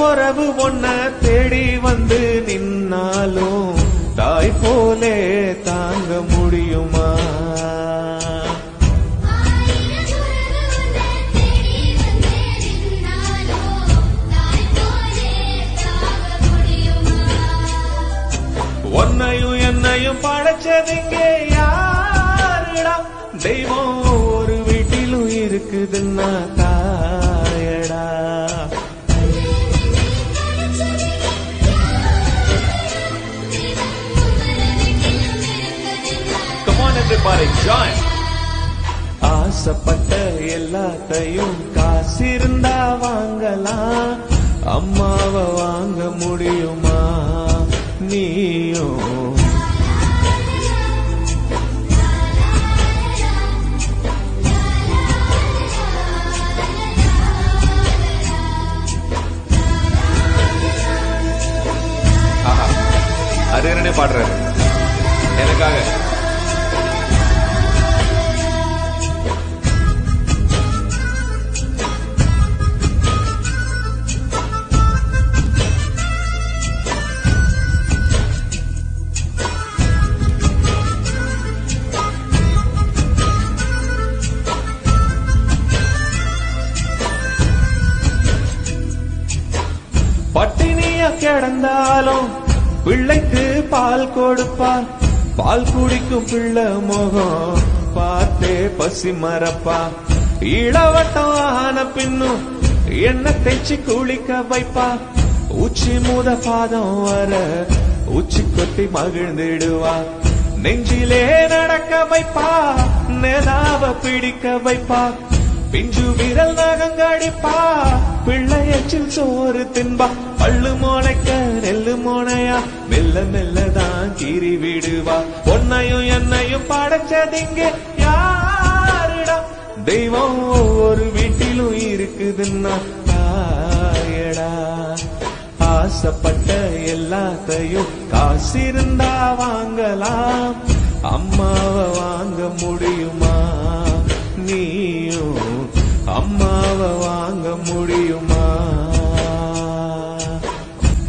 உறவு ஒன்ன தேடி வந்து நின்னாலும் தாய் போலே தாங்க முடியுமா? உன்னையும் என்னையும் படைச்சதுங்க யாருடா? தெய்வம் ஒரு வீட்டிலும் இருக்குதுன்னா Everybody, join. ஆசைப்பட்ட எல்லாத்தையும் காசிருந்தா வாங்கலாம். அம்மாவை வாங்க முடியுமா? நீயும். ஆஹா. ஹரிஹரனே பாடுறாரு. எனக்காக. பட்டினியா கிடந்தாலும் பிள்ளைக்கு பால் கொடுப்பார் பால் குடிக்கும் பிள்ளை முகம் பார்த்தே பசி மறப்பா இளவட்டம் ஆன பின்னும் என்ன தேய்ச்சி குளிக்க வைப்பா உச்சி மூத பாதம் வர உச்சி கொட்டி மகிழ்ந்திடுவா நெஞ்சிலே நடக்க வைப்பா நிலாவ பிடிக்க வைப்பா பிஞ்சு விரல் நகங்கடிப்பா பிள்ளை வயிற்றில் சோறு தின்பா. பள்ளு மோனைக்க நெல்லு மோனையா. மெல்ல மெல்ல தான் கீறி விடுவா. பொன்னையும் என்னையும் படைச்சதிங்க யாருடா? தெய்வம் ஒவ்வொரு வீட்டிலும் இருக்குதுன்னா தாயடா. ஆசைப்பட்ட எல்லாத்தையும் காசிருந்தா வாங்கலாம். அம்மாவை வாங்க முடியுமா? நீயும் அம்மாவை வாங்க முடியுமா?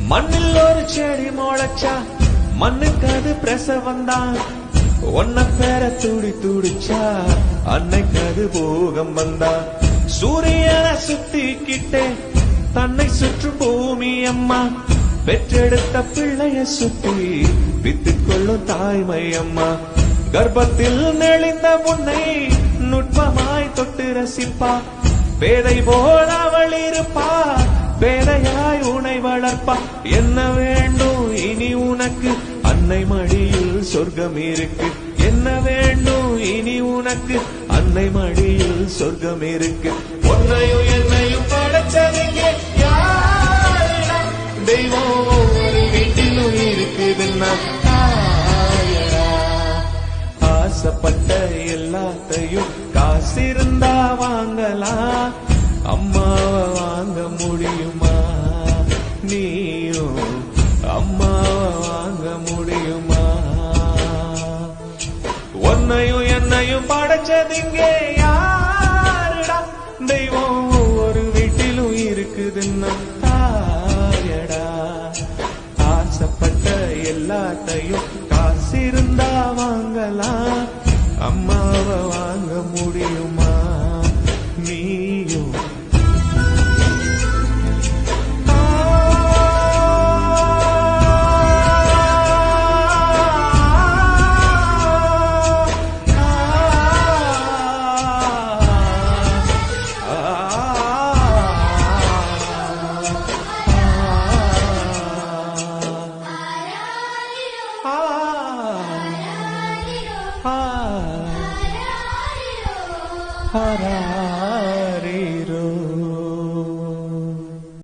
மண்ணில் ஒரு செடி முளைச்சா மண்ணுக்கு அது பிரசவம் தான். ஒன்ன பேர துடி துடிச்சா அன்னைக்கு அது போகம் வந்தா. சூரியனை சுத்திக்கிட்டே தன்னை சுற்று பூமி அம்மா. பெற்றெடுத்த பிள்ளைய சுத்தி வித்துக் கொள்ளும் தாய்மை அம்மா. கர்ப்பத்தில் நெளிந்த முன்னை நுட்பமாய் தொட்டு ரசிப்பா. பேதை போல் அவள் இருப்பா. பேரையாய் உனை வளர்ப்பா. என்ன வேண்டும் இனி உனக்கு? அன்னை மடியில் சொர்க்கம் இருக்கு. என்ன வேண்டும் இனி உனக்கு? அன்னை மடியில் சொர்க்கம் இருக்கு. உன்னையும் என்னையும் படைச்சதுங்க தெய்வம் ஒரு வீட்டிலும் இருக்குதுன்னா ஆசைப்பட்ட எல்லாத்தையும் காசிருந்தா வாங்கலாம். முடியுமா? உன்னையும் என்னையும் படைச்சதிங்கே யாருடா? தெய்வம் ஒவ்வொரு வீட்டிலும் இருக்குதுன்னா தாயடா. ஆசைப்பட்ட எல்லாத்தையும் Hara, Hara.